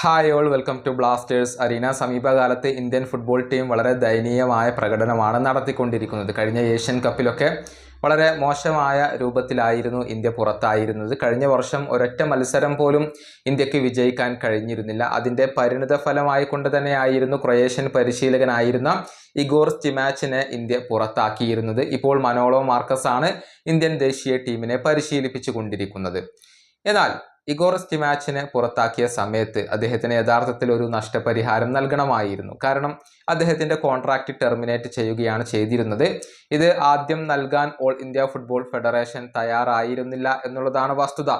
Hi all welcome to Blasters Arena സമീപകാലത്ത് Indian football team വളരെ ദയനീയമായ പ്രകടനമാണ് നടത്തിക്കൊണ്ടിരിക്കുന്നത്. കഴിഞ്ഞ ഏഷ്യൻ കപ്പിലൊക്കെ വളരെ മോശമായ രൂപത്തിലായിരുന്നു ഇന്ത്യ പുറത്തായിരുന്നത്. കഴിഞ്ഞ വർഷം ഒരൊറ്റ മത്സരം പോലും ഇന്ത്യയ്ക്ക് വിജയിക്കാൻ കഴിഞ്ഞിരുന്നില്ല. അതിന്റെ പരിണിത ഫലമായി കൊണ്ട് തന്നെയായിരുന്നു ക്രൊയേഷ്യൻ പരിശീലകനായിരുന്ന ഇഗോർ സ്റ്റിമാച്ചിനെ ഇന്ത്യ പുറത്താക്കിയിരുന്നത്. ഇപ്പോൾ മനോളോ മാർക്കസ് ആണ് ഇന്ത്യൻ ദേശീയ ടീമിനെ പരിശീലിപ്പിച്ചു കൊണ്ടിരിക്കുന്നത് എന്നാൽ ഇഗോർ സ്റ്റിമാച്ചിനെ പുറത്താക്കിയ സമയത്ത് അദ്ദേഹത്തിന് യഥാർത്ഥത്തിൽ ഒരു നഷ്ടപരിഹാരം നൽകണമായിരുന്നു. കാരണം അദ്ദേഹത്തിന്റെ കോൺട്രാക്റ്റ് ടെർമിനേറ്റ് ചെയ്യുകയാണ് ചെയ്തിരുന്നത്. ഇത് ആദ്യം നൽകാൻ ഓൾ ഇന്ത്യ ഫുട്ബോൾ ഫെഡറേഷൻ തയ്യാറായിരുന്നില്ല എന്നുള്ളതാണ് വസ്തുത.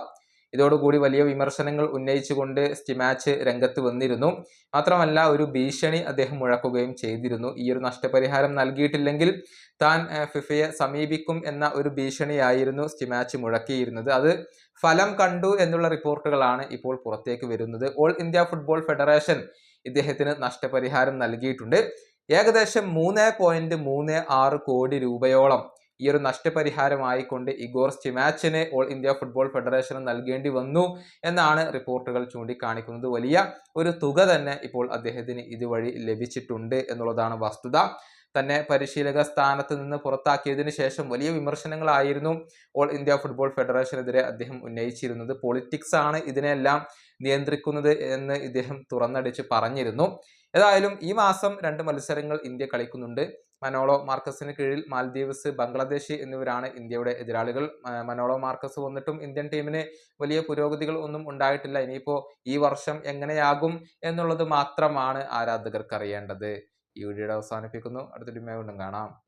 ഇതോടുകൂടി വലിയ വിമർശനങ്ങൾ ഉന്നയിച്ചുകൊണ്ട് സ്റ്റിമാച്ച് രംഗത്ത് വന്നിരുന്നു. മാത്രമല്ല ഒരു ഭീഷണി അദ്ദേഹം മുഴക്കുകയും ചെയ്തിരുന്നു. ഈ ഒരു നഷ്ടപരിഹാരം നൽകിയിട്ടില്ലെങ്കിൽ താൻ ഫിഫയെ സമീപിക്കും എന്ന ഒരു ഭീഷണിയായിരുന്നു സ്റ്റിമാച്ച് മുഴക്കിയിരുന്നത്. അത് ഫലം കണ്ടു എന്നുള്ള റിപ്പോർട്ടുകളാണ് ഇപ്പോൾ പുറത്തേക്ക് വരുന്നത്. ഓൾ ഇന്ത്യ ഫുട്ബോൾ ഫെഡറേഷൻ ഇദ്ദേഹത്തിന് നഷ്ടപരിഹാരം നൽകിയിട്ടുണ്ട്. ഏകദേശം മൂന്ന് പോയിന്റ് മൂന്ന് ആറ് കോടി രൂപയോളം ഈ ഒരു നഷ്ടപരിഹാരമായിക്കൊണ്ട് ഇഗോർ സ്റ്റിമാച്ചിനെ ഓൾ ഇന്ത്യ ഫുട്ബോൾ ഫെഡറേഷന് നൽകേണ്ടി വന്നു എന്നാണ് റിപ്പോർട്ടുകൾ ചൂണ്ടിക്കാണിക്കുന്നത്. വലിയ ഒരു തുക തന്നെ ഇപ്പോൾ അദ്ദേഹത്തിന് ഇതുവഴി ലഭിച്ചിട്ടുണ്ട് എന്നുള്ളതാണ് വസ്തുത. തന്നെ പരിശീലക സ്ഥാനത്ത് നിന്ന് പുറത്താക്കിയതിനു ശേഷം വലിയ വിമർശനങ്ങളായിരുന്നു ഓൾ ഇന്ത്യ ഫുട്ബോൾ ഫെഡറേഷനെതിരെ അദ്ദേഹം ഉന്നയിച്ചിരുന്നത്. പൊളിറ്റിക്സ് ആണ് ഇതിനെല്ലാം നിയന്ത്രിക്കുന്നത് എന്ന് ഇദ്ദേഹം തുറന്നടിച്ച് പറഞ്ഞിരുന്നു. ഏതായാലും ഈ മാസം രണ്ട് മത്സരങ്ങൾ ഇന്ത്യ കളിക്കുന്നുണ്ട്. മനോളോ മാർക്കസിന് കീഴിൽ മാൽദീവ്സ് ബംഗ്ലാദേശ് എന്നിവരാണ് ഇന്ത്യയുടെ എതിരാളികൾ. മനോളോ മാർക്കസ് വന്നിട്ടും ഇന്ത്യൻ ടീമിന് വലിയ പുരോഗതികൾ ഒന്നും ഉണ്ടായിട്ടില്ല. ഇനിയിപ്പോൾ ഈ വർഷം എങ്ങനെയാകും എന്നുള്ളത് മാത്രമാണ് ആരാധകർക്ക് അറിയേണ്ടത് ഈ വീഡിയോയുടെ അവസാനിപ്പിക്കുന്നു. അടുത്ത വീണ്ടും കാണാം.